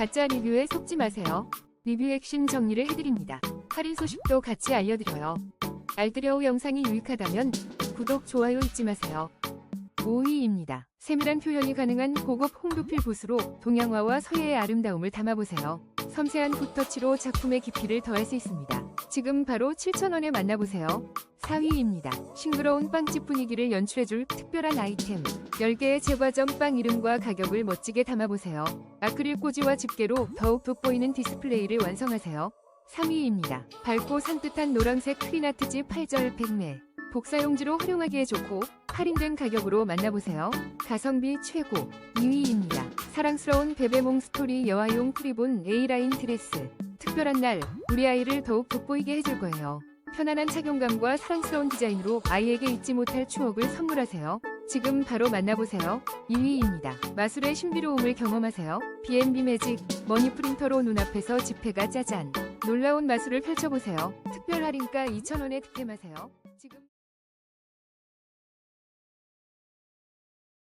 가짜 리뷰에 속지 마세요. 리뷰 핵심 정리를 해드립니다. 할인 소식도 같이 알려드려요. 알뜰여우 영상이 유익하다면 구독, 좋아요 잊지 마세요. 5위입니다. 세밀한 표현이 가능한 고급 홍두필 붓으로 동양화와 서예의 아름다움을 담아보세요. 섬세한 붓터치로 작품의 깊이를 더할 수 있습니다. 지금 바로 7,000원에 만나보세요. 4위입니다. 싱그러운 빵집 분위기를 연출해줄 특별한 아이템. 10개의 제과점 빵 이름과 가격을 멋지게 담아보세요. 아크릴 꽂이와 집게로 더욱 돋보이는 디스플레이를 완성하세요. 3위입니다. 밝고 산뜻한 노란색 크리나트지 8절 백매. 복사용지로 활용하기에 좋고 할인된 가격으로 만나보세요. 가성비 최고 2위입니다. 사랑스러운 베베몽 스토리 여아용 프리본 A라인 드레스. 특별한 날 우리 아이를 더욱 돋보이게 해줄 거예요. 편안한 착용감과 사랑스러운 디자인으로 아이에게 잊지 못할 추억을 선물하세요. 지금 바로 만나보세요. 2위입니다. 마술의 신비로움을 경험하세요. B&B 매직 머니 프린터로 눈앞에서 지폐가 짜잔. 놀라운 마술을 펼쳐보세요. 특별 할인가 2,000원에 득템하세요. 지금